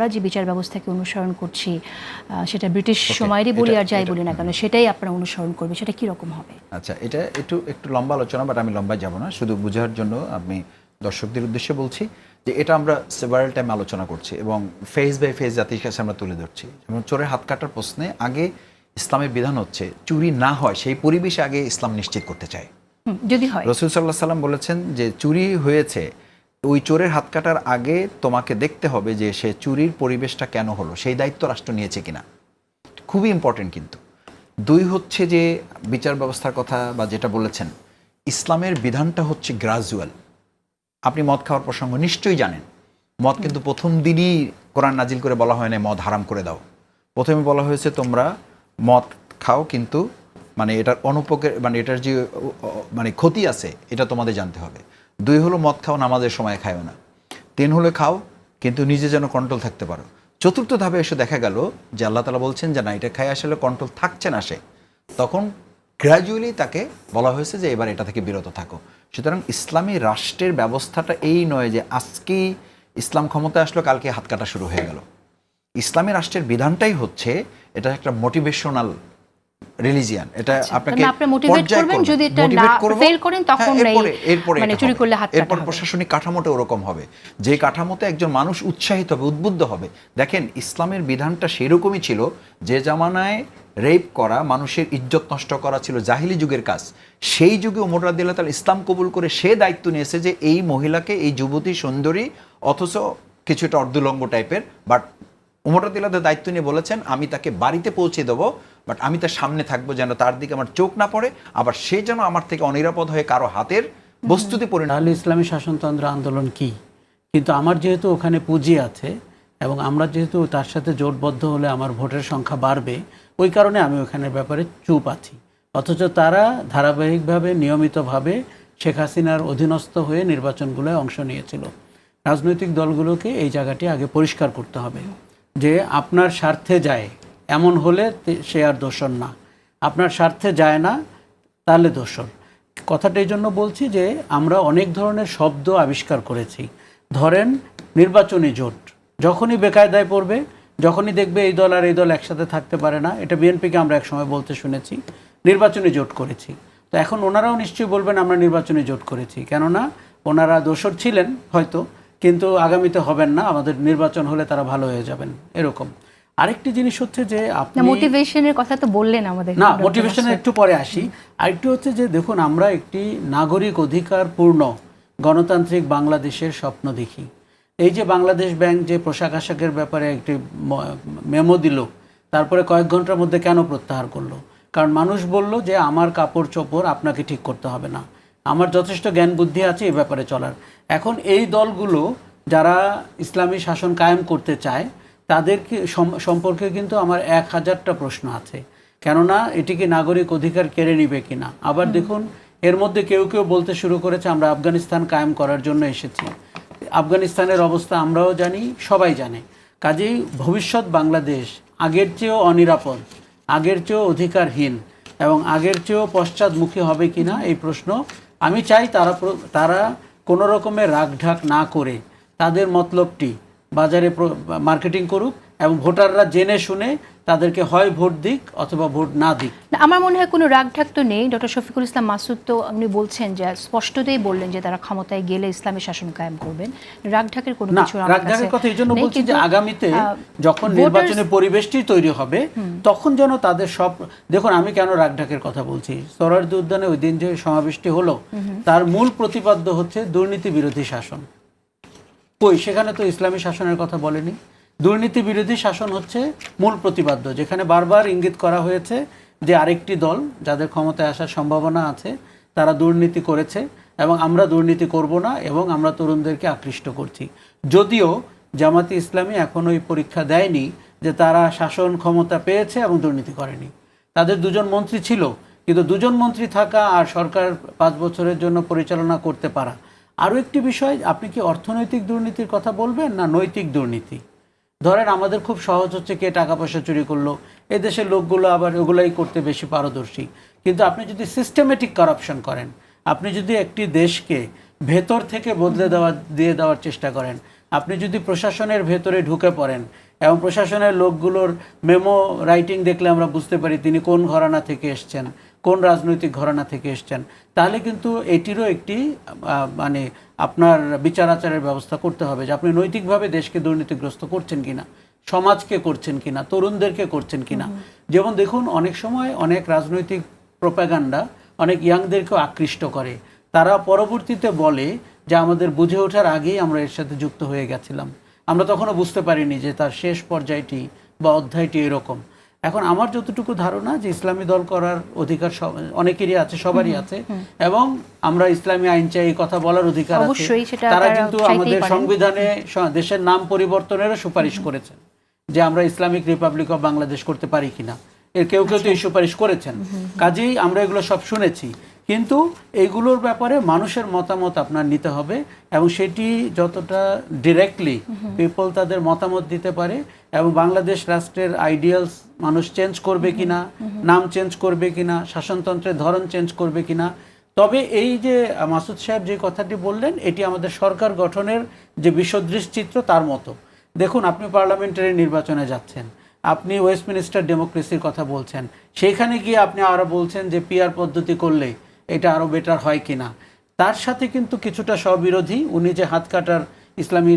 আমরা যে বিচার ব্যবস্থাকে অনুসরণ করছি সেটা ব্রিটিশ সময়েরই বলি আর যাই বলি না কেন সেটাই আপনারা অনুসরণ করবে সেটা কি রকম হবে? আচ্ছা এটা একটু একটু লম্বা আলোচনা বাট আমি লম্বায় যাব না। শুধু বোঝার জন্য আমি দর্শকদের উদ্দেশ্যে বলছি যে এটা আমরা সেভারাল টাইম আলোচনা করছি এবং ফেজ বাই ফেজ জাতির কাছে আমরা তুলে ধরছি। যেমন চোরের হাত কাটার প্রশ্নে আগে ইসলামের বিধান হচ্ছে চুরি না হয় সেই পরিবেশে আগে ইসলাম নিশ্চিত করতে চায়। যদি হয়। রসুল সাল্লাহ সাল্লাম বলেছেন যে চুরি হয়েছে ওই চোরের হাত কাটার আগে তোমাকে দেখতে হবে যে সে চুরির পরিবেশটা কেন হলো সেই দায়িত্ব রাষ্ট্র নিয়েছে কিনা। খুবই ইম্পর্টেন্ট কিন্তু। দুই হচ্ছে যে বিচার ব্যবস্থার কথা বা যেটা বলেছেন ইসলামের বিধানটা হচ্ছে গ্রাজুয়াল আপনি মদ খাওয়ার প্রসঙ্গ নিশ্চয়ই জানেন। মদ কিন্তু প্রথম দিনই কোরআন নাজিল করে বলা হয় না মদ হারাম করে দাও। প্রথমে বলা হয়েছে তোমরা মদ খাও কিন্তু মানে এটার অনুপকার মানে এটার যে মানে ক্ষতি আছে এটা তোমাদের জানতে হবে। দুই হলো মদ খাও, নামাজের সময় খায়ও না। তিন হলো খাও, কিন্তু নিজে যেন কন্ট্রোল থাকতে পারো। চতুর্থ ধাপে এসে দেখা গেল যে আল্লাহ তালা বলছেন যে না, এটা খাই আসলে কন্ট্রোল থাকছে না সে। তখন গ্র্যাজুয়ালি তাকে বলা হয়েছে যে এবার এটা থেকে বিরত থাকো। সুতরাং ইসলামী রাষ্ট্রের ব্যবস্থাটা এই নয় যে আজকেই ইসলাম ক্ষমতায় আসলো, কালকে হাত কাটা শুরু হয়ে গেল। ইসলামী রাষ্ট্রের বিধানটাই হচ্ছে, এটা একটা মোটিভেশনাল রিলিজিয়ান। এটা আপনাকে মানে আপনি motivate করবেন, যদি এটা না- fail করেন, তখন হ্যাঁ, এরপরে মানে চুরি করলে হাত এরপর প্রশাসনিক কাঠামোটা ওরকম হবে। যে কাঠামোতে একজন মানুষ উৎসাহিত হবে উদ্বুদ্ধ হবে। দেখেন ইসলামের বিধানটা সেরকমই ছিল। যে জামানায় রেপ করা মানুষের ইজ্জত নষ্ট করা ছিল জাহিলি যুগের কাজ সেই যুগে উমর রাদিল্লাহ তাআলা ইসলাম কবুল করে সে দায়িত্ব নিয়েছে যে এই মহিলাকে এই যুবতী সুন্দরী অথচ কিছুটা অর্ধলঙ্গ টাইপের বাট উমর রাদিল্লাহ দায়িত্ব নিয়ে বলেছেন আমি তাকে বাড়িতে পৌঁছে দেবো বাট আমি তার সামনে থাকব যেন তার দিকে আমার চোখ না পড়ে আবার সে যেন আমার থেকে অনিরাপদ হয়ে কারও হাতের বস্তুতে পরিণত তাহলে ইসলামী শাসনতন্ত্র আন্দোলন কি? কিন্তু আমার যেহেতু ওখানে পুঁজি আছে এবং আমরা যেহেতু তার সাথে জোটবদ্ধ হলে আমার ভোটের সংখ্যা বাড়বে ওই কারণে আমি ওখানের ব্যাপারে চুপ আছি। অথচ তারা ধারাবাহিকভাবে নিয়মিতভাবে শেখ হাসিনার অধীনস্থ হয়ে নির্বাচনগুলোয় অংশ নিয়েছিল। রাজনৈতিক দলগুলোকে এই জায়গাটি আগে পরিষ্কার করতে হবে। যে আপনার স্বার্থে যায়, এমন হলে সে আর দোষর না। আপনার স্বার্থে যায় না, তাহলে দোষর। কথাটা এই জন্য বলছি যে, আমরা অনেক ধরনের শব্দ আবিষ্কার করেছি। ধরেন, নির্বাচনী জোট। যখনই বেকায়দায় পড়বে, যখনই দেখবে এই দল আর এই দল একসাথে থাকতে পারে না, এটা বিএনপিকে আমরা একসময় বলতে শুনেছি, নির্বাচনী জোট করেছি। তো এখন ওনারাও নিশ্চয়ই বলবেন, আমরা নির্বাচনী জোট করেছি। কেননা, ওনারা দোষর ছিলেন হয়তো কিন্তু আগামীতে হবেন না আমাদের নির্বাচন হলে তারা ভালো হয়ে যাবেন এরকম। আরেকটি জিনিস হচ্ছে যে আপনি মোটিভেশনের কথা তো বললেন আমাদের না ডক্টর মোটিভেশনে মাসুদ। একটু পরে আসি। আরেকটু হচ্ছে যে দেখুন আমরা একটি নাগরিক অধিকার পূর্ণ গণতান্ত্রিক বাংলাদেশের স্বপ্ন দেখি। এই যে বাংলাদেশ ব্যাংক যে পোশাক আশাকের ব্যাপারে একটি মেমো দিল তারপরে কয়েক ঘণ্টার মধ্যে কেন প্রত্যাহার করল? কারণ মানুষ বলল যে আমার কাপড় চোপড় আপনাকে ঠিক করতে হবে না। আমার যথেষ্ট জ্ঞান বুদ্ধি আছে এ ব্যাপারে চলার। এখন এই দলগুলো যারা ইসলামী শাসন কায়েম করতে চায় তাদেরকে সম- সম্পর্কে কিন্তু আমার এক হাজারটা প্রশ্ন আছে। কেননা এটি কি নাগরিক অধিকার কেড়ে নিবে কিনা। আবার দেখুন এর মধ্যে কেউ কেউ বলতে শুরু করেছে আমরা আফগানিস্তান কায়েম করার জন্য এসেছি। আফগানিস্তানের অবস্থা আমরাও জানি সবাই জানে। কাজেই ভবিষ্যৎ বাংলাদেশ আগের চেয়েও অনিরাপদ আগের চেয়েও অধিকারহীন এবং আগের চেয়েও পশ্চাৎমুখী হবে কিনা এই প্রশ্ন আমি চাই তারা তারা কোনো রকমের রাগঢাক না করে তাদের মতলবটি বাজারে মার্কেটিং করুক এবং ভোটাররা জেনে শুনে তাদেরকে হয় ভোট দিক অথবা ভোট না দিক? আমার মনে হয় কোনো রাগ ঢাক তো নেই। ডক্টর শফিকুল ইসলাম মাসুদ তো আপনি বলছেন যে স্পষ্টতই বললেন যে তারা ক্ষমতায় গেলে ইসলামী শাসন কায়েম করবেন। রাগ ঢাকের কোনো কিছু আমার রাগঢাকের কাছে কথা এই জন্য বলছি যে আগামীতে যখন নির্বাচনের পরিবেশটি তৈরি হবে তখন যেন তাদের সব দেখুন আমি কেন রাগঢাকের কথা বলছি? সরারদি উদ্যানে ওই দিন যে সমাবেশটি হলো তার মূল প্রতিপাদ্য হচ্ছে দুর্নীতি বিরোধী শাসন। কই? সেখানে তো ইসলামী শাসনের কথা বলেনি। দুর্নীতি বিরোধী শাসন হচ্ছে মূল প্রতিপাদ্য যেখানে বারবার ইঙ্গিত করা হয়েছে যে আরেকটি দল যাদের ক্ষমতায় আসার সম্ভাবনা আছে, তারা দুর্নীতি করেছে এবং আমরা দুর্নীতি করব না এবং আমরা তরুণদেরকে আকৃষ্ট করছি। যদিও জামাতি ইসলামী এখন ওই পরীক্ষা দেয়নি যে তারা শাসন ক্ষমতা পেয়েছে এবং দুর্নীতি করেনি। তাদের দুজন মন্ত্রী ছিল, কিন্তু দুজন মন্ত্রী থাকা আর সরকার পাঁচ বছরের জন্য পরিচালনা করতে পারা। আরও একটি বিষয়, আপনি কি অর্থনৈতিক দুর্নীতির কথা বলবেন না নৈতিক দুর্নীতি? ধরেন আমাদের খুব সহজ হচ্ছে কে টাকা পয়সা চুরি করল। এ দেশের লোকগুলো আবার ওগুলাই করতে বেশি পারদর্শী। কিন্তু আপনি যদি সিস্টেমেটিক কারাপশন করেন, আপনি যদি একটি দেশকে ভেতর থেকে বদলে দেওয়া, দিয়ে দেওয়ার চেষ্টা করেন, আপনি যদি প্রশাসনের ভেতরে ঢুকে পড়েন এবং প্রশাসনের লোকগুলোর মেমো রাইটিং দেখলে আমরা বুঝতে পারি তিনি কোন ঘরানা থেকে এসছেন। কোন রাজনৈতিক ঘরানা থেকে এসছেন তাহলে কিন্তু এটিরও একটি মানে আপনার বিচার আচারের ব্যবস্থা করতে হবে যে আপনি নৈতিকভাবে দেশকে দুর্নীতিগ্রস্ত করছেন কিনা সমাজকে করছেন কিনা তরুণদেরকে করছেন কিনা। যেমন দেখুন অনেক সময় অনেক রাজনৈতিক প্রোপাগান্ডা অনেক ইয়াংদেরকেও আকৃষ্ট করে। তারা পরবর্তীতে বলে যে আমাদের বুঝে ওঠার আগেই আমরা এর সাথে যুক্ত হয়ে গেছিলাম। আমরা তখনও বুঝতে পারিনি যে তার শেষ পর্যায়টি বা অধ্যায়টি এরকম। এখন আমার যতটুকু ধারণা যে ইসলামী দল করার অধিকার অনেকেরই আছে সবারই আছে। এবং আমরা ইসলামী আইন চাই কথা বলার অধিকার আছে। তারা কিন্তু আমাদের সংবিধানে দেশের নাম পরিবর্তনের সুপারিশ করেছেন যে আমরা ইসলামিক রিপাবলিক অফ বাংলাদেশ করতে পারি কিনা। এর কেউ কেউ তো এই সুপারিশ করেছেন। কাজেই আমরা এগুলো সব শুনেছি। কিন্তু এইগুলোর ব্যাপারে মানুষের মতামত আপনার নিতে হবে এবং সেটি যতটা ডিরেক্টলি পিপল তাদের মতামত দিতে পারে। এবং বাংলাদেশ রাষ্ট্রের আইডিয়ালস মানুষ চেঞ্জ করবে কিনা নাম চেঞ্জ করবে কিনা শাসনতন্ত্রের ধরন চেঞ্জ করবে কিনা। তবে এই যে মাসুদ সাহেব যে কথাটি বললেন এটি আমাদের সরকার গঠনের যে বিসদৃশ চিত্র তার মতো। দেখুন আপনি পার্লামেন্টারি নির্বাচনে যাচ্ছেন আপনি ওয়েস্টমিনিস্টার ডেমোক্রেসির কথা বলছেন সেইখানে গিয়ে আপনি আরও বলছেন যে পিআর পদ্ধতি করলে এটা আরও বেটার হয় কিনা। তার সাথে কিন্তু কিছুটা স্ববিরোধী উনি যে হাত কাটার ইসলামী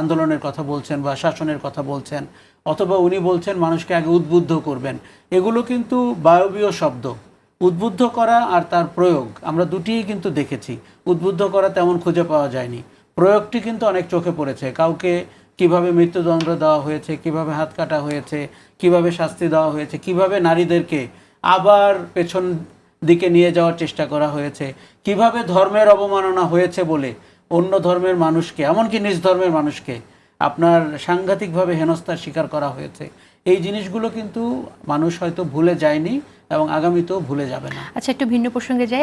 আন্দোলনের কথা বলছেন বা শাসনের কথা বলছেন, অথবা উনি বলছেন মানুষকে আগে উদ্বুদ্ধ করবেন, এগুলো কিন্তু বায়বীয় শব্দ। উদ্বুদ্ধ করা আর তার প্রয়োগ, আমরা দুটিই কিন্তু দেখেছি। উদ্বুদ্ধ করা তেমন খুঁজে পাওয়া যায়নি। প্রয়োগটি কিন্তু অনেক চোখে পড়েছে। কাউকে কীভাবে মৃত্যুদণ্ড দেওয়া হয়েছে, কীভাবে হাত কাটা হয়েছে, কীভাবে শাস্তি দেওয়া হয়েছে, কীভাবে নারীদেরকে আবার পেছন দিকে নিয়ে যাওয়ার চেষ্টা করা হয়েছে, কীভাবে ধর্মের অবমাননা হয়েছে বলে অন্য ধর্মের মানুষকে, এমনকি নিজ ধর্মের মানুষকে আপনার সাংঘাতিকভাবে হেনস্থার শিকার করা হয়েছে। এই জিনিসগুলো কিন্তু মানুষ হয়তো ভুলে যায়নি। এবং আগামীতেও ভুলে যাবে না। আচ্ছা একটু ভিন্ন প্রসঙ্গে যাই।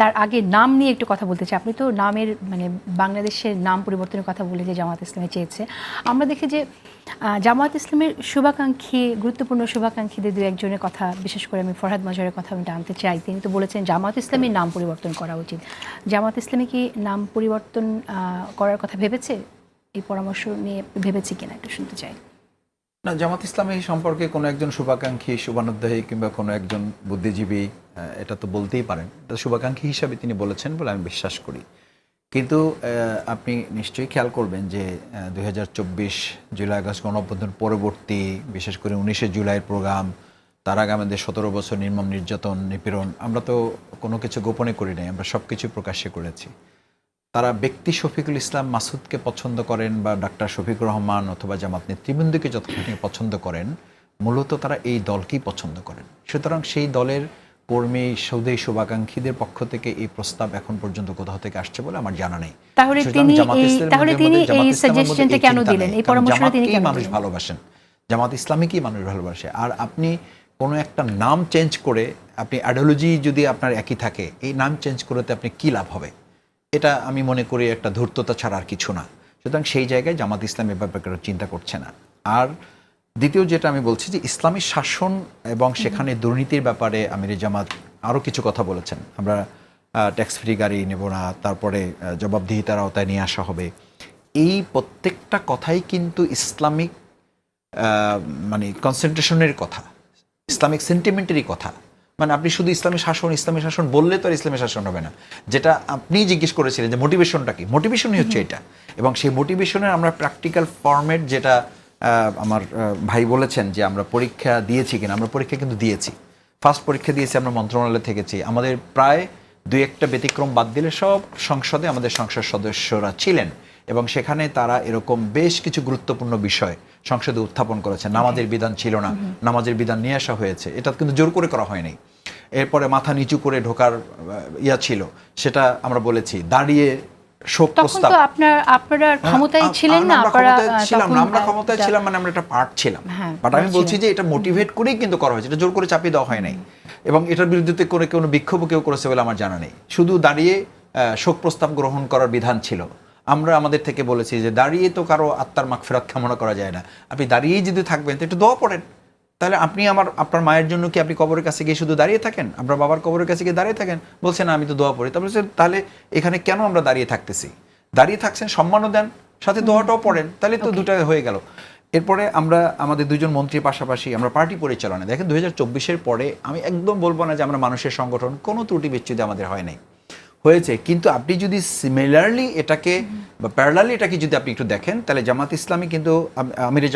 তার আগে নাম নিয়ে একটু কথা বলতে চাই। আপনি তো নামের মানে বাংলাদেশের নাম পরিবর্তনের কথা বলে যে জামাত ইসলামে চেয়েছে। আমরা দেখি যে জামাত ইসলামের শুভাকাঙ্ক্ষী, গুরুত্বপূর্ণ শুভাকাঙ্ক্ষীদের দু একজনের কথা, বিশেষ করে আমি ফরহাদ মজারের কথা আমি টানতে চাই। তিনি তো বলেছেন জামাত ইসলামের নাম পরিবর্তন করা উচিত। জামাত ইসলামী কি নাম পরিবর্তন করার কথা ভেবেছে? এই পরামর্শ নিয়ে ভেবেছে কিনা? একটু শুনতে চাই। না, জামাত ইসলামী সম্পর্কে কোনো একজন শুভাকাঙ্ক্ষী, শুভানুধ্যায়ী কিংবা কোনো একজন বুদ্ধিজীবী এটা তো বলতেই পারেন। এটা শুভাকাঙ্ক্ষী হিসাবে তিনি বলেছেন বলে আমি বিশ্বাস করি। কিন্তু আপনি নিশ্চয়ই খেয়াল করবেন যে দুই হাজার চব্বিশ জুলাই আগস্ট গণঅভ্যুত্থান পরবর্তী, বিশেষ করে উনিশে জুলাইয়ের প্রোগ্রাম, তার আগে আমাদের সতেরো বছর নির্মম নির্যাতন, নিপীড়ন, আমরা তো কোনো কিছু গোপনে করি নাই, আমরা সব কিছু প্রকাশ্যে করেছি। তারা ব্যক্তি শফিকুল ইসলাম মাসুদকে পছন্দ করেন বা ডাক্তার শফিকুর রহমান অথবা জামাত নেতৃবৃন্দকে যতখানি পছন্দ করেন মূলত তারা এই দলকেই পছন্দ করেন। সুতরাং সেই দলের কর্মী সৌদে শুভাকাঙ্ক্ষীদের পক্ষ থেকে এই প্রস্তাব এখন পর্যন্ত কোথাও থেকে আসছে বলে আমার জানা নেই। তাহলে তিনি জামাত এই- ইসলামের তাহলে তিনি এই ইসলামের মধ্যে suggestionটা এই কেন দিলেন? এই পরামর্শটা তিনি কেন মানুষ ভালোবাসেন। জামাত ইসলামীকেই মানুষ ভালোবাসে। আর আপনি কোনো একটা নাম চেঞ্জ করে আপনি আইডিওলজি যদি আপনার একই থাকে এই নাম চেঞ্জ করতে আপনি কি লাভ হবে? এটা আমি মনে করি একটা ধূর্ততা ছাড়া আর কিছু না। সুতরাং সেই জায়গায় জামাত ইসলাম এ ব্যাপারে চিন্তা করছে না। আর দ্বিতীয় যেটা আমি বলছি যে ইসলামী শাসন এবং সেখানে দুর্নীতির ব্যাপারে আমির জামাত আরও কিছু কথা বলেছেন। আমরা ট্যাক্স ফ্রি গাড়ি নেব না, তারপরে জবাবদিহিতার আওতায় নিয়ে আসা হবে। এই প্রত্যেকটা কথাই কিন্তু ইসলামিক মানে কনসেন্ট্রেশনের কথা, ইসলামিক সেন্টিমেন্টেরই কথা। মানে আপনি শুধু ইসলামী শাসন ইসলামী শাসন বললে তো আর ইসলামী শাসন হবে না। যেটা আপনি জিজ্ঞেস করেছিলেন যে মোটিভেশনটা কি? মোটিভেশনই হচ্ছে এটা। এবং সেই মোটিভেশনের আমরা প্র্যাকটিক্যাল ফর্মেট যেটা আমার ভাই বলেছেন যে আমরা পরীক্ষা দিয়েছি কিনা আমরা পরীক্ষা কিন্তু দিয়েছি। ফার্স্ট পরীক্ষা দিয়েছি আমরা মন্ত্রণালয় থেকেছি। আমাদের প্রায় দুই একটা ব্যতিক্রম বাদ দিলে সব সংসদে আমাদের সংসদ সদস্যরা ছিলেন। এবং সেখানে তারা এরকম বেশ কিছু গুরুত্বপূর্ণ বিষয় সংসদে উত্থাপন করেছে নামাজের বিধান ছিল না। নামাজের বিধান নিয়ে আসা হয়েছে। এটা কিন্তু জোর করে করা হয়নি। এরপরে মাথা নিচু করে ঢোকার ইয়া ছিল। সেটা আমরা বলেছি। দাঁড়িয়ে শোক প্রস্তাব। আপনার আপনারা ক্ষমতায় ছিলেন না আপনারা ছিলাম না। আমরা ক্ষমতায় ছিলাম মানে আমরা একটা পার্ট ছিলাম। হ্যাঁ, বাট আমি বলছি যে এটা মোটিভেট করেই কিন্তু করা হয়েছে। এটা জোর করে চাপিয়ে দেওয়া হয় নাই। এবং এটার বিরুদ্ধে কোনো বিক্ষোভ কেউ করেছে বলে আমার জানা নেই। শুধু দাঁড়িয়ে আহ, শোক প্রস্তাব গ্রহণ করার বিধান ছিল। আমরা আমাদের থেকে বলেছি যে দাঁড়িয়ে তো কারও আত্মার মাখ ফেরত কামনা করা যায় না। আপনি দাঁড়িয়েই যদি থাকবেন তো একটু দোয়া পড়েন। তাহলে আপনি আমার আপনার মায়ের জন্য কি আপনি কবরের কাছে গিয়ে শুধু দাঁড়িয়ে থাকেন? আপনার বাবার কবরের কাছে গিয়ে দাঁড়িয়ে থাকেন? বলছে না আমি তো দোয়া পড়ি। তারপরে তাহলে এখানে কেন আমরা দাঁড়িয়ে থাকতেছি? দাঁড়িয়ে থাকছেন সম্মানও দেন সাথে দোয়াটাও পড়েন। তাহলে তো দুটা হয়ে গেল। এরপরে আমরা আমাদের দুজন মন্ত্রীর পাশাপাশি আমরা পার্টি পরিচালনা দেখেন দু হাজার পরে আমি একদম বলব না যে আমরা মানুষের সংগঠন কোনো ত্রুটি বিচ্ছুতি আমাদের হয় নাই। হয়েছে। কিন্তু আপনি যদি সিমিলারলি এটাকে বা প্যারালি এটাকে যদি আপনি একটু দেখেন, তাহলে জামাত ইসলামী কিন্তু আমির